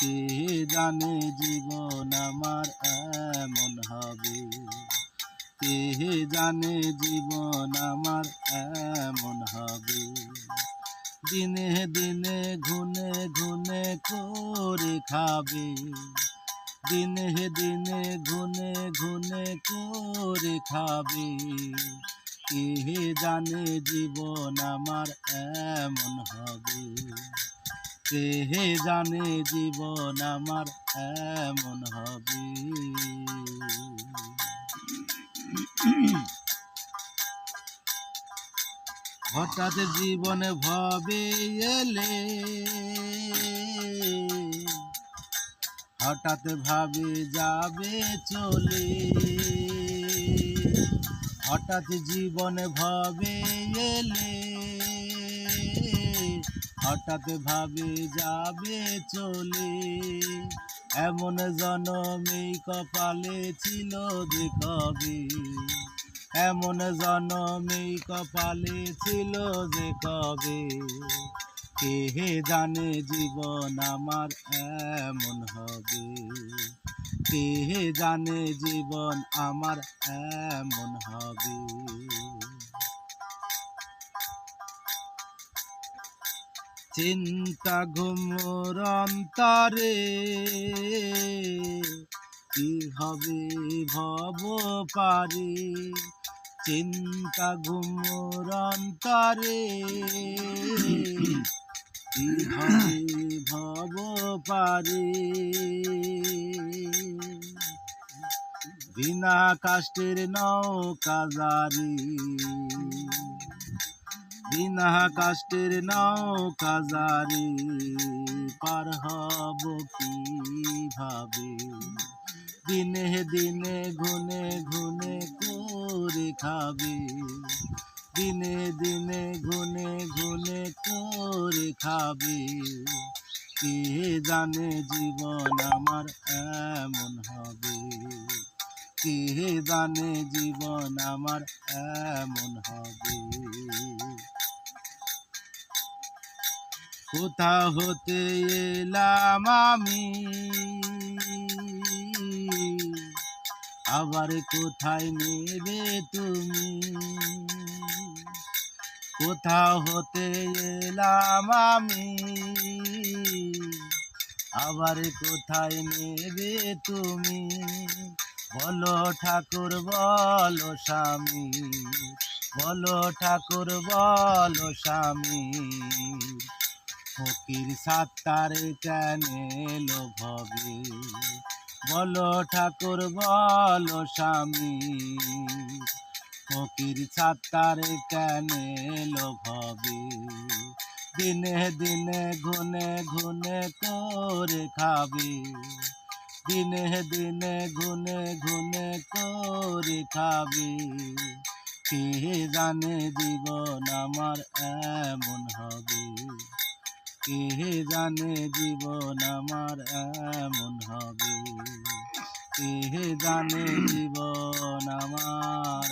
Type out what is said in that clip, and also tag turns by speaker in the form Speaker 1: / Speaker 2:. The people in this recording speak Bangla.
Speaker 1: কে জানে জীবন আমার এমন হবে? কে জানে জীবন আমার এমন হবে? দিনে দিনে ঘুনে ঘুনে করে খাবে। দিনে দিনে ঘুনে ঘুনে করে খাবে। কে জানে জীবন আমার এমন হবে? কে হে জানে জীবন আমার এমন হবে। হঠাৎ জীবনে ভবে এলে, হঠাৎ ভাবে যাবে চলে। হঠাৎ জীবনে ভবে এলে হঠাৎ ভাবে যাবে চলে। এমন জনমে কপালে ছিল যে কবে? এমন জনমে কপালে ছিল যে কবে? কে জানে জীবন আমার এমন হবে? কে জানে জীবন আমার এমন হবে? চিন্তা ঘুমর অন্তরে কি হবে ভব পারে? চিন্তা ঘুমর অন্তরে কি হবে ভব পারে? বিনা কাষ্টের নৌকা জারি। বিনা কাষ্টের নৌকা জারি পার হব কীভাবে? দিনে দিনে ঘুনে ঘুনে করে খাবে। দিনে দিনে ঘুনে ঘুনে করে খাবে। কে জানে জীবন আমার এমন হবে? কে জানে জীবন আমার এমন হবে? কোথা হতে এলাম আমি? আবার কোথায় নেবে তুমি? কোথা হতে এলাম আমি? আবার কোথায় নেবে তুমি? বলো ঠাকুর, বলো স্বামী। বলো ঠাকুর, বলো স্বামী। ফকির সাত্তার কেন এলো ভবে। বলো ঠাকুর, বলো স্বামী। ফকির সাত্তার কেন এলো ভবে। দিনে দিনে ঘুনে ঘুনে করে খাবে। দিনে দিনে ঘুনে ঘুনে করে খাবে। কে জানে জীবন আমার এমন হবে? কে জানে জীবন আমার এমন হবে? কে জানে জীবন আমার